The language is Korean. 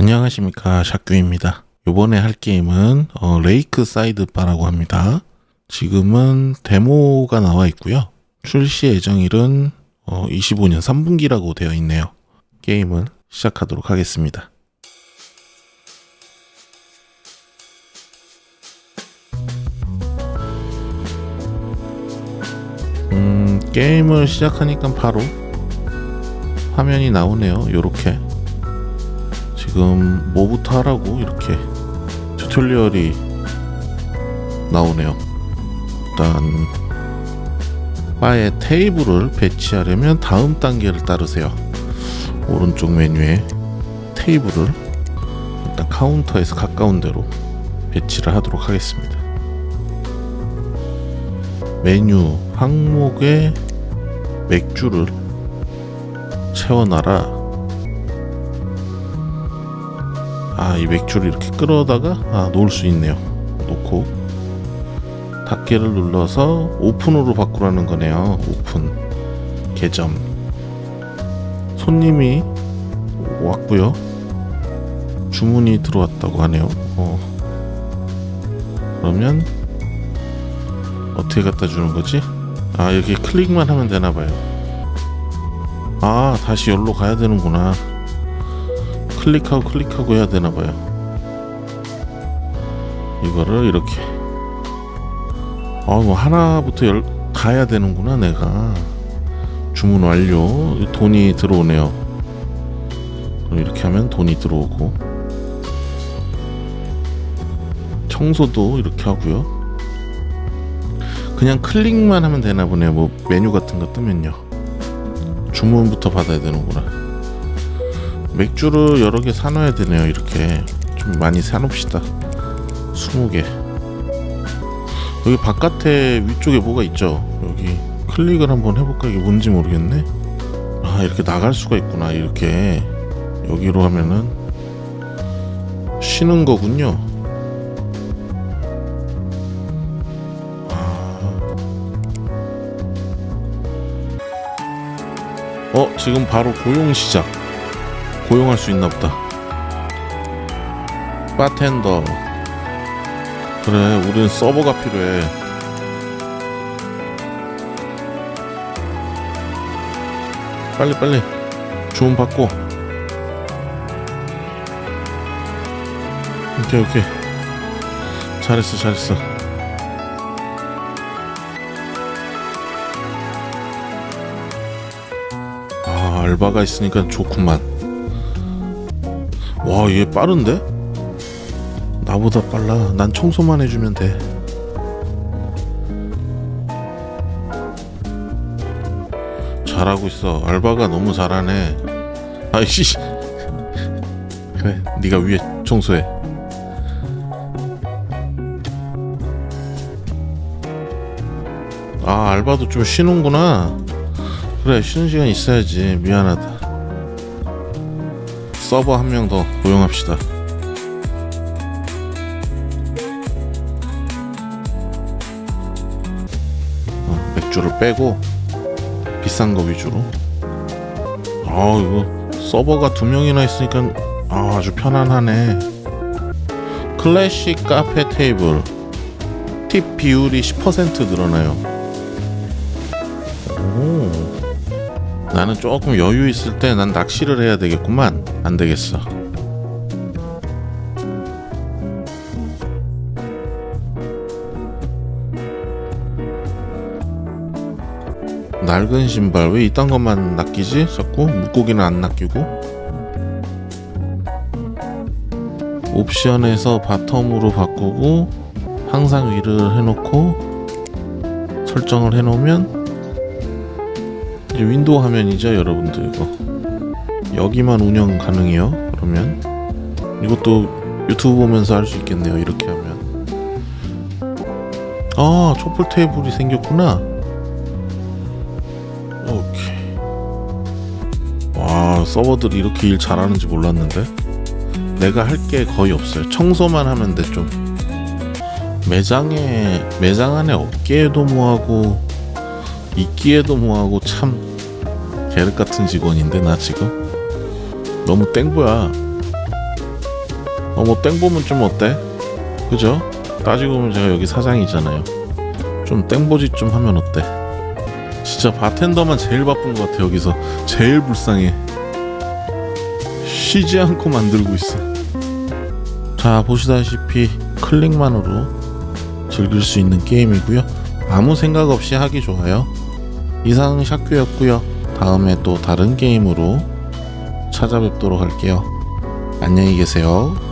안녕하십니까 샤규입니다. 요번에 할 게임은 어, 레이크 사이드 바라고 합니다. 지금은 데모가 나와 있고요. 출시 예정일은 어, 25년 3분기라고 되어 있네요. 게임을 시작하도록 하겠습니다. 음, 게임을 시작하니까 바로 화면이 나오네요. 요렇게. 지금 뭐부터 하라고 이렇게 튜토리얼이 나오네요. 일단 바에 테이블을 배치하려면 다음 단계를 따르세요. 오른쪽 메뉴에 테이블을 일단 카운터에서 가까운 데로 배치를 하도록 하겠습니다. 메뉴 항목에 맥주를 채워놔라. 이 맥주를 이렇게 끌어다가 아, 놓을 수 있네요. 놓고 닫기를 눌러서 오픈으로 바꾸라는 거네요. 오픈 계점 손님이 왔고요. 주문이 들어왔다고 하네요. 어. 그러면 어떻게 갖다 주는 거지? 아, 여기 클릭만 하면 되나 봐요. 아, 다시 열로 가야 되는구나. 클릭하고 클릭하고 해야 되나 봐요. 이거를 이렇게 아, 뭐 하나부터 열, 다 해야 되는구나 내가 주문 완료 돈이 들어오네요. 그럼 이렇게 하면 돈이 들어오고 청소도 이렇게 하고요. 그냥 클릭만 하면 되나 보네요. 뭐 메뉴 같은 거 뜨면요. 주문부터 받아야 되는구나. 맥주를 여러 개 사놔야 되네요. 이렇게 좀 많이 사놓읍시다. 20개. 여기 바깥에 위쪽에 뭐가 있죠? 여기 클릭을 한번 해볼까? 이게 뭔지 모르겠네. 아 이렇게 나갈 수가 있구나. 이렇게 여기로 하면은 쉬는 거군요. 아. 어 지금 바로 고용 시작. 고용할 수 있나 보다. 바텐더. 그래, 우리는 서버가 필요해. 빨리 빨리 주문 받고. 오케이 오케이. 잘했어 잘했어. 아 알바가 있으니까 좋구만. 와, 얘 빠른데? 나보다 빨라. 난 청소만 해주면 돼. 잘하고 있어. 알바가 너무 잘하네. 아이씨. 그래, 네가 위에 청소해. 아, 알바도 좀 쉬는구나. 그래, 쉬는 시간 있어야지. 미안하다. 서버 한 명 더 고용합시다. 어, 맥주를 빼고 비싼 거 위주로. 아 이거 서버가 두 명이나 있으니까 아, 아주 편안하네. 클래식 카페 테이블 팁 비율이 10% 늘어나요. 오. 나는 조금 여유 있을 때 난 낚시를 해야 되겠구만. 안 되겠어. 낡은 신발 왜 이딴 것만 낚이지? 자꾸 물고기는 안 낚이고 옵션에서 바텀으로 바꾸고 항상 위를 해놓고 설정을 해놓으면 이제 윈도우 화면이죠 여러분들 이거? 여기만 운영 가능해요? 그러면? 이것도 유튜브 보면서 할 수 있겠네요 이렇게 하면. 아 촛불 테이블이 생겼구나. 오케이. 와 서버들이 이렇게 일 잘하는지 몰랐는데? 내가 할 게 거의 없어요. 청소만 하면 돼좀. 매장에 매장 안에 업계에도 뭐하고 있기에도 뭐하고 참 계륵 같은 직원인데 나 지금 너무 땡보야 어뭐 땡보면 좀 어때? 그죠? 따지고 보면 제가 여기 사장이잖아요. 좀 땡보짓 좀 하면 어때? 진짜 바텐더만 제일 바쁜 것 같아 여기서 제일 불쌍해. 쉬지 않고 만들고 있어. 자 보시다시피 클릭만으로 즐길 수 있는 게임이고요. 아무 생각 없이 하기 좋아요. 이상 샤큐였고요. 다음에 또 다른 게임으로 찾아뵙도록 할게요. 안녕히 계세요.